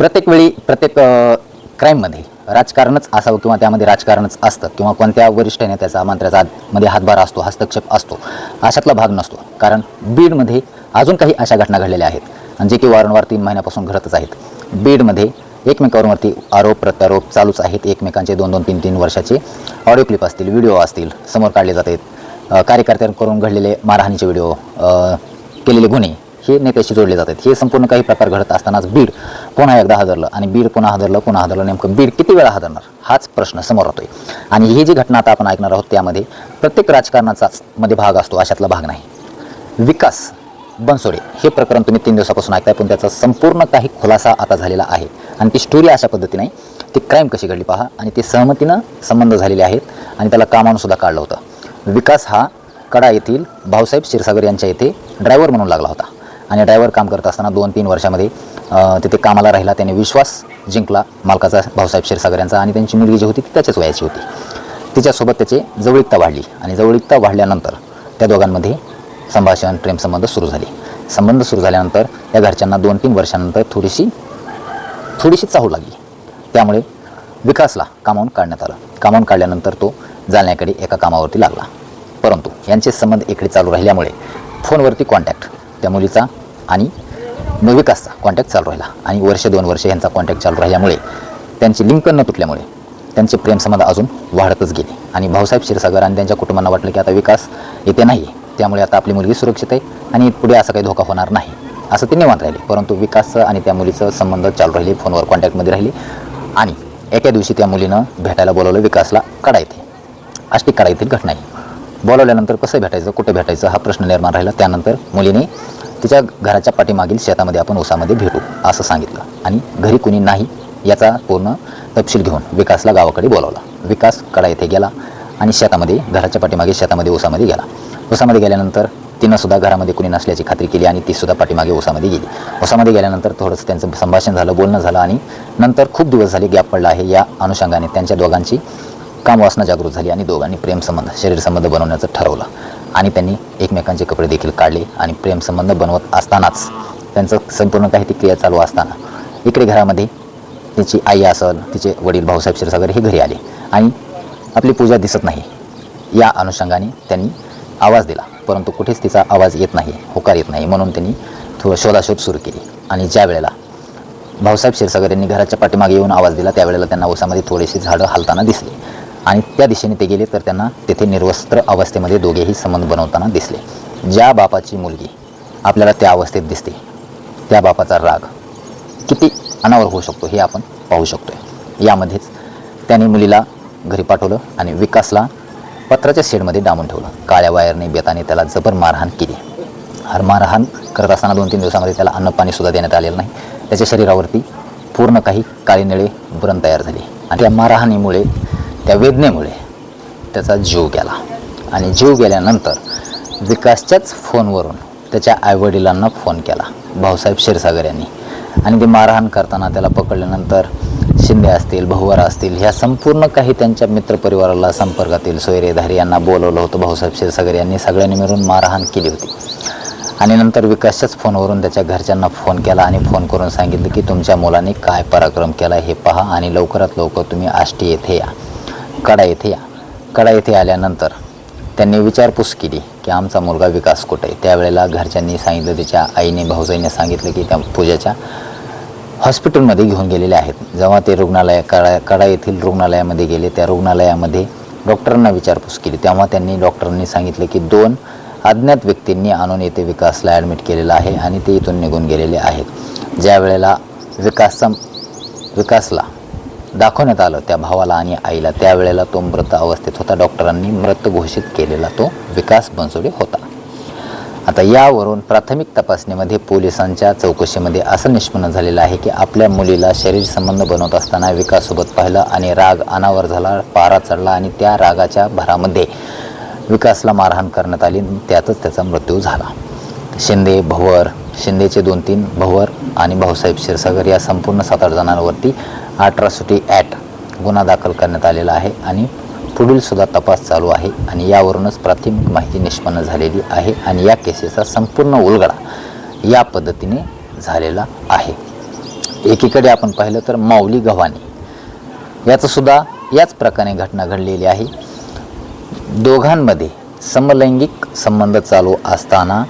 प्रत्येक वेळी प्रत्येक क्राईममध्ये राजकारणच असावं किंवा त्यामध्ये राजकारणच असतं किंवा कोणत्या वरिष्ठ नेत्याचा मंत्र्याचा मध्ये हातभार असतो हस्तक्षेप असतो अशातला भाग नसतो. कारण बीडमध्ये अजून काही अशा घटना घडलेल्या आहेत जे की वारंवार तीन महिन्यापासून घडतच आहेत. बीडमध्ये एकमेकांवरती आरोप प्रत्यारोप चालूच आहेत. एकमेकांचे दोन दोन तीन तीन वर्षाचे ऑडिओ क्लिप असतील व्हिडिओ असतील समोर काढले जात आहेत कार्यकर्त्यांकडून घडलेले मारहाणीचे व्हिडिओ केलेले गुन्हे हे नेत्याशी जोडले जातात. हे संपूर्ण काही प्रकार घडत असतानाच बीड पुन्हा एकदा हादरलं आणि बीड पुन्हा हादरलं पुन्हा हादरलं. नेमकं बीड किती वेळा हादरणार? हाच प्रश्न समोर राहतोय. आणि ही जी घटना आता आपण ऐकणार आहोत त्यामध्ये प्रत्येक राजकारणाचाच मध्ये भाग असतो अशातला भाग नाही. विकास बनसोडे हे प्रकरण तुम्ही तीन दिवसापासून ऐकताय पण त्याचा संपूर्ण काही खुलासा आता झालेला आहे. आणि ती स्टोरी अशा पद्धतीने ती क्राईम कशी घडली पहा. आणि ते सहमतीनं संबंध झालेले आहेत आणि त्याला कामानंसुद्धा काढलं होतं. विकास हा कडा येथील भाऊसाहेब क्षीरसागर यांच्या येथे ड्रायव्हर म्हणून लागला होता. आणि ड्रायव्हर काम करत असताना दोन तीन वर्षामध्ये तिथे कामाला राहिला त्याने विश्वास जिंकला मालकाचा भाऊसाहेब क्षीरसागर यांचा आणि त्यांची मुलगी जी होती ती त्याच्याच वयाची होती. तिच्यासोबत त्याची जवळीकता वाढली आणि जवळीकता वाढल्यानंतर त्या दोघांमध्ये संभाषण प्रेमसंबंध सुरू झाले. संबंध सुरू झाल्यानंतर या घरच्यांना दोन तीन वर्षानंतर थोडीशी थोडीशी चाहू लागली. त्यामुळे विकासला कामावून काढण्यात आलं. कामावून काढल्यानंतर तो जालण्याकडे एका कामावरती लागला. परंतु यांचे संबंध इकडे चालू राहिल्यामुळे फोनवरती कॉन्टॅक्ट त्या मुलीचा आणि न विकासचा कॉन्टॅक्ट चालू राहिला. आणि वर्ष दोन वर्ष यांचा कॉन्टॅक्ट चालू राहिल्यामुळे त्यांची लिंक न तुटल्यामुळे त्यांचे प्रेमसंबंध अजून वाढतच गेले. आणि भाऊसाहेब क्षीरसागर आणि त्यांच्या कुटुंबांना वाटलं की आता विकास इथे नाही. त्यामुळे आता आपली मुलगी सुरक्षित आहे आणि पुढे असा काही धोका होणार नाही असं ते निवांत राहिले. परंतु विकासचं आणि त्या मुलीचं संबंध चालू राहिले फोनवर कॉन्टॅक्टमध्ये राहिले. आणि एका दिवशी त्या मुलीनं भेटायला बोलवलं विकासला कडा येते अशी कडा येथील घटना आहे बोलवल्यानंतर कसं भेटायचं कुठे भेटायचं हा प्रश्न निर्माण राहिला. त्यानंतर मुलीने तिच्या घराच्या पाठीमागील शेतामध्ये आपण उसामध्ये भेटू असं सांगितलं. आणि घरी कुणी नाही याचा पूर्ण तपशील घेऊन विकासला गावाकडे बोलावला. विकास कडा येथे गेला आणि शेतामध्ये घराच्या पाठीमागे शेतामध्ये उसामध्ये गेला. उसामध्ये गेल्यानंतर तिनंसुद्धा घरामध्ये कुणी नसल्याची खात्री केली आणि तीसुद्धा पाठीमागे उसामध्ये गेली. उसामध्ये गेल्यानंतर थोडंसं त्यांचं संभाषण झालं बोलणं झालं आणि नंतर खूप दिवस झाले गॅप पडला आहे. या अनुषंगाने त्यांच्या दोघांची कामवासना जागृत झाली आणि दोघांनी प्रेमसंबंध शरीरसंबंध बनवण्याचं ठरवलं. आणि त्यांनी एकमेकांचे कपडे देखील काढले आणि प्रेमसंबंध बनवत असतानाच त्यांचं संपूर्ण काही ती क्रिया चालू असताना इकडे घरामध्ये तिची आई असल तिचे वडील भाऊसाहेब क्षीरसागर हे घरी आले आणि आपली पूजा दिसत नाही. या अनुषंगाने त्यांनी आवाज दिला परंतु कुठेच तिचा आवाज येत नाही होकार येत नाही म्हणून त्यांनी थोडं शोधाशोध सुरू केली. आणि ज्या वेळेला भाऊसाहेब क्षीरसागर यांनी घराच्या पाठीमागे येऊन आवाज दिला त्यावेळेला त्यांना ओसामध्ये थोडीशी झाडं हालताना दिसली. आणि त्या दिशेने ते गेले तर त्यांना तेथे निर्वस्त्र अवस्थेमध्ये दोघेही संबंध बनवताना दिसले. ज्या बापाची मुलगी आपल्याला त्या अवस्थेत दिसते त्या बापाचा राग किती अनावर होऊ शकतो हे आपण पाहू शकतो यामध्येच त्याने मुलीला घरी पाठवलं आणि विकासला पत्राच्या शेडमध्ये डांबून ठेवलं. काळ्या वायरने बेताने त्याला जबर मारहाण केली. हर मारहाण करत असताना दोन तीन दिवसामध्ये त्याला अन्नपाणीसुद्धा देण्यात आलेलं नाही. त्याच्या शरीरावरती पूर्ण काही काळी निळे व्रण तयार झाले. आणि त्या मारहाणीमुळे त्या वेदनेमुळे त्याचा जीव गेला. आणि जीव गेल्यानंतर विकासच्याच फोनवरून त्याच्या आईवडिलांना फोन केला. भाऊसाहेब क्षीरसागर यांनी. आणि ते मारहाण करताना त्याला पकडल्यानंतर शिंदे असतील बहुवारा असतील ह्या संपूर्ण काही त्यांच्या मित्रपरिवाराला संपर्कातील सोयरेधारी यांना बोलवलं होतं. भाऊसाहेब क्षीरसागर यांनी सगळ्यांनी मिळून मारहाण केली होती. आणि नंतर विकासच्याच फोनवरून त्याच्या घरच्यांना फोन केला आणि फोन करून सांगितलं की तुमच्या मुलाने काय पराक्रम केला हे पहा आणि लवकरात लवकर तुम्ही आष्टी येथे या. कडा येथे या. कडा येथे आल्यानंतर त्यांनी विचारपूस केली की आमचा मुलगा विकास कुठे आहे? त्यावेळेला घरच्यांनी सांगितलं त्याच्या आईने भाऊजाईने सांगितलं की त्या पूजाच्या हॉस्पिटलमध्ये घेऊन गेलेले आहेत. जेव्हा ते रुग्णालय कडा कडा येथील रुग्णालयामध्ये गेले त्या रुग्णालयामध्ये डॉक्टरांना विचारपूस केली. तेव्हा त्यांनी डॉक्टरांनी सांगितलं की दोन अज्ञात व्यक्तींनी आणून येथे विकासला ॲडमिट केलेलं आहे आणि ते इथून निघून गेलेले आहेत. ज्या वेळेला विकासचा विकासला दाखवण्यात आलं. त्या भावाला आणि आईला त्यावेळेला तो मृत अवस्थेत होता. डॉक्टरांनी मृत घोषित केलेला तो विकास बनसोडे होता. आता यावरून प्राथमिक तपासणीमध्ये पोलिसांच्या चौकशीमध्ये असं निष्पन्न झालेलं आहे की आपल्या मुलीला शरीर संबंध बनवत असताना विकाससोबत पाहिलं आणि राग अनावर झाला पारा चढला आणि त्या रागाच्या भरामध्ये विकासला मारहाण करण्यात आली. त्यातच त्याचा मृत्यू झाला. शिंदे भवर शिंदेचे दोन तीन भवर आणि भाऊसाहेब क्षीरसागर या संपूर्ण सात आठ जणांवरती अट्रॉसिटी ॲट गुन्हा दाखल करण्यात आलेला आहे आणि पुढील सुद्धा तपास चालू आहे आणि यावरूनच प्राथमिक माहिती निष्पन्न झालेली आहे आणि या केसेसचा संपूर्ण उलगडा या पद्धतीने झालेला आहे. एकीकडे आपण पाहिलं तर माऊली गव्हाणी. याचंसुद्धा याच प्रकारे घटना घडलेली आहे. दोघांमध्ये समलैंगिक संबंध चालू असताना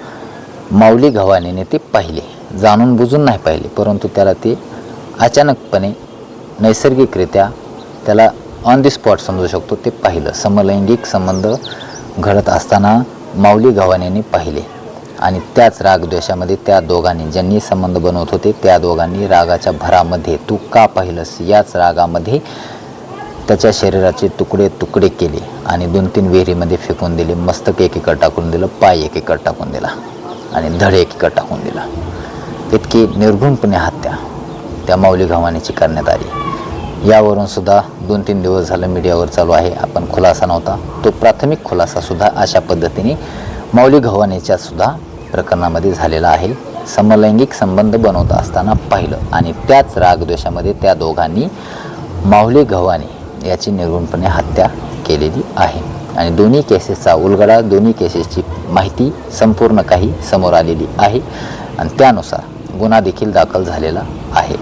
माऊली गव्हाणेने ते पाहिले. जाणून बुजून नाही पाहिले परंतु त्याला ते अचानकपणे नैसर्गिकरित्या त्याला ऑन दी स्पॉट समजू शकतो ते पाहिलं. समलैंगिक संबंध घडत असताना माऊली गव्हाणेने पाहिले. आणि त्याच रागद्वेषामध्ये त्या दोघांनी ज्यांनी संबंध बनवत होते त्या दोघांनी रागाच्या भरामध्ये तू का पाहिलंस? याच रागामध्ये त्याच्या शरीराचे तुकडे तुकडे केले आणि दोन तीन विहिरीमध्ये फेकून दिले मस्तक एकीकडे टाकून दिलं पाय एकीकडे टाकून दिला. आणि धडे एकीकडे टाकून दिला. इतकी निर्घुणपणे हत्या त्या माऊली गव्हाणीची करण्यात आली. यावरून सुद्धा दोन तीन दिवस झालं मीडियावर चालू आहे. आपण खुलासा नव्हता. तो प्राथमिक खुलासासुद्धा अशा पद्धतीने माऊली गव्हाणीच्या सुद्धा प्रकरणामध्ये झालेला आहे. समलैंगिक संबंध बनवत असताना पाहिलं आणि त्याच रागद्वेषामध्ये त्या दोघांनी माऊली गव्हाणे याची निर्गुणपणे हत्या केलेली आहे. आणि दोन्ही केसेसचा उलगडा दोन्ही केसेसची माहिती संपूर्ण काही समोर आलेली आहे. आणि त्यानुसार गुन्हा देखील दाखल झालेला आहे.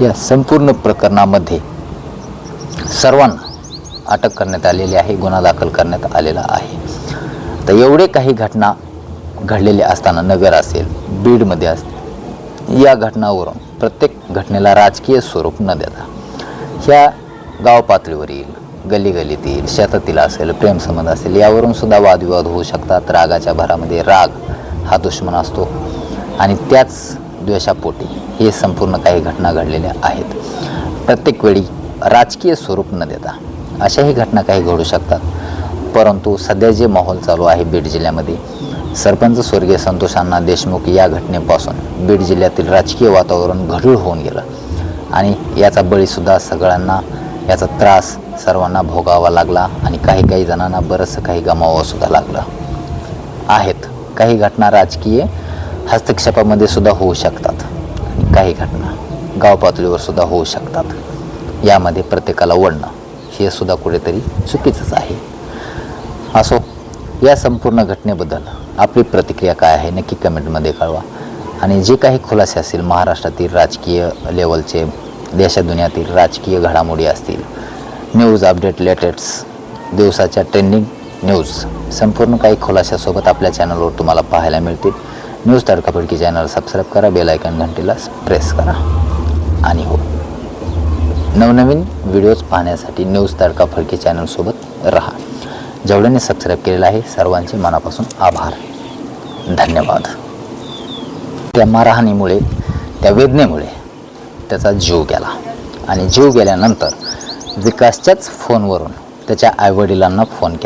या संपूर्ण प्रकरणामध्ये सर्वांना अटक करण्यात आलेली आहे गुन्हा दाखल करण्यात आलेला आहे. तर एवढे काही घटना घडलेले असताना नगर असेल बीडमध्ये असतील या घटनावरून प्रत्येक घटनेला राजकीय स्वरूप न देता ह्या गाव पातळीवर येईल. गलीगलीतील शेतातील असेल प्रेमसंबंध असेल यावरून सुद्धा वादविवाद होऊ शकतात. रागाच्या भरामध्ये राग हा दुश्मन असतो. आणि त्याच द्वेषापोटी हे संपूर्ण काही घटना घडलेल्या आहेत. प्रत्येक वेळी राजकीय स्वरूप न देता अशाही घटना काही घडू शकतात. परंतु सध्या जे माहोल चालू आहे बीड जिल्ह्यामध्ये सरपंच स्वर्गीय संतोष अण्णा देशमुख या घटनेपासून बीड जिल्ह्यातील राजकीय वातावरण गढूळ होऊन गेलं. आणि याचा बळीसुद्धा सगळ्यांना याचा त्रास सर्वांना भोगावा लागला आणि काही काही जणांना बरंचसं काही गमावावंसुद्धा लागलं. आहेत. काही घटना राजकीय हस्तक्षेपामध्ये सुद्धा होऊ शकतात. आणि काही घटना गाव पातळीवर सुद्धा होऊ शकतात. यामध्ये प्रत्येकाला वळणं हे सुद्धा कुठेतरी चुकीचंच आहे. असो या संपूर्ण घटनेबद्दल आपली प्रतिक्रिया काय आहे नक्की कमेंटमध्ये कळवा. आणि जे काही खुलासे असतील महाराष्ट्रातील राजकीय लेवलचे देशादुनियातील राजकीय घडामोडी असतील न्यूज अपडेट लेटेस्ट दिवसाच्या ट्रेंडिंग न्यूज संपूर्ण काही खुलाशासोबत आपल्या चॅनलवर तुम्हाला पाहायला मिळतील. न्यूज तडकाफडकी चॅनल सबस्क्राईब करा बेलायकन घंटीला प्रेस करा. आणि हो नवनवीन व्हिडिओज पाहण्यासाठी न्यूज तडकाफडकी चॅनलसोबत राहा. जेवढ्यांनी सबस्क्राईब केलेलं आहे सर्वांचे मनापासून आभार. धन्यवाद. त्या मारहाणीमुळे त्या वेदनेमुळे त्याचा जीव गेला. आणि जीव गेल्यानंतर विकासच्याच फोनवरून त्याच्या आईवडिलांना फोन केला.